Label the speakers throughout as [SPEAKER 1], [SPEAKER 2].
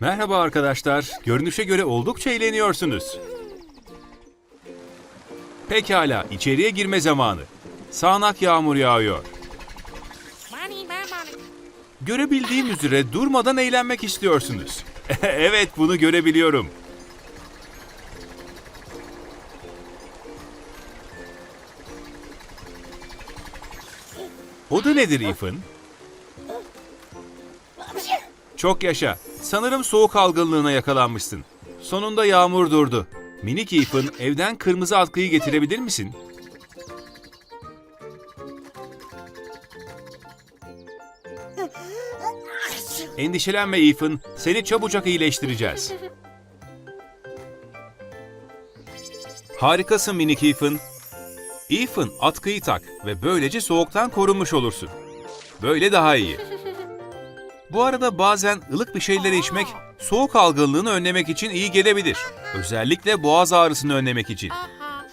[SPEAKER 1] Merhaba arkadaşlar. Görünüşe göre oldukça eğleniyorsunuz. Pekala, içeriye girme zamanı. Sağanak yağmur yağıyor. Görebildiğim üzere durmadan eğlenmek istiyorsunuz. evet, bunu görebiliyorum. O da nedir Ethan? Çok yaşa. Sanırım soğuk algınlığına yakalanmışsın. Sonunda yağmur durdu. Minik Ethan, evden kırmızı atkıyı getirebilir misin? Endişelenme Ethan, seni çabucak iyileştireceğiz. Harikasın minik Ethan. Ethan, atkıyı tak ve böylece soğuktan korunmuş olursun. Böyle daha iyi. Bu arada bazen ılık bir şeyler içmek soğuk algınlığını önlemek için iyi gelebilir. Özellikle boğaz ağrısını önlemek için.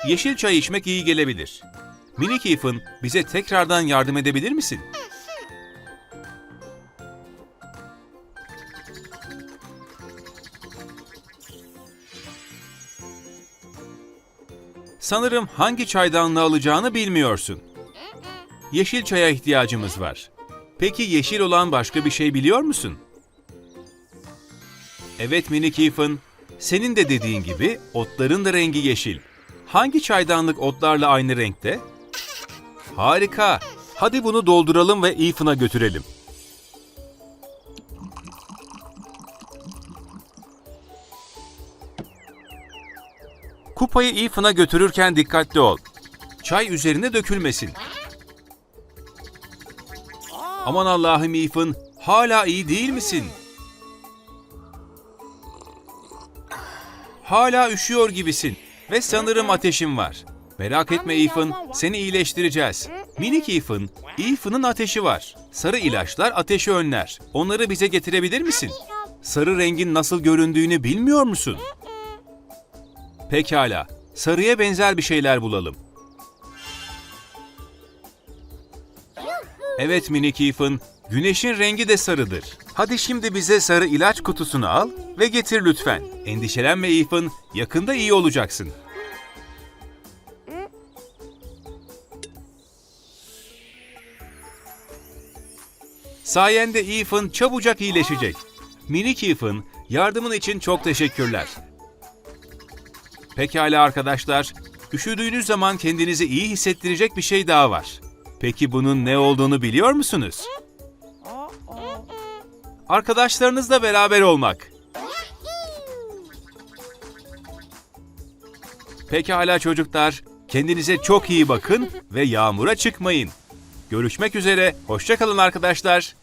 [SPEAKER 1] Yeşil çay içmek iyi gelebilir. Minik Ethan, bize tekrardan yardım edebilir misin? Sanırım hangi çaydanlığı alacağını bilmiyorsun. Yeşil çaya ihtiyacımız var. Peki yeşil olan başka bir şey biliyor musun? Evet minik Ethan, senin de dediğin gibi otların da rengi yeşil. Hangi çaydanlık otlarla aynı renkte? Harika. Hadi bunu dolduralım ve Ethan'a götürelim. Kupayı Ethan'a götürürken dikkatli ol. Çay üzerine dökülmesin. Aman Allah'ım Ethan, hala iyi değil misin? Hala üşüyor gibisin ve sanırım ateşin var. Merak etme Ethan, seni iyileştireceğiz. Minik Ethan, Ethan'ın ateşi var. Sarı ilaçlar ateşi önler. Onları bize getirebilir misin? Sarı rengin nasıl göründüğünü bilmiyor musun? Pekala, sarıya benzer bir şeyler bulalım. Evet minik Ethan, güneşin rengi de sarıdır. Hadi şimdi bize sarı ilaç kutusunu al ve getir lütfen. Endişelenme Ethan, yakında iyi olacaksın. Sayende Ethan çabucak iyileşecek. Minik Ethan, yardımın için çok teşekkürler. Pekala arkadaşlar, üşüdüğünüz zaman kendinizi iyi hissettirecek bir şey daha var. Peki bunun ne olduğunu biliyor musunuz? Arkadaşlarınızla beraber olmak. Pekala çocuklar, kendinize çok iyi bakın ve yağmura çıkmayın. Görüşmek üzere, hoşçakalın arkadaşlar.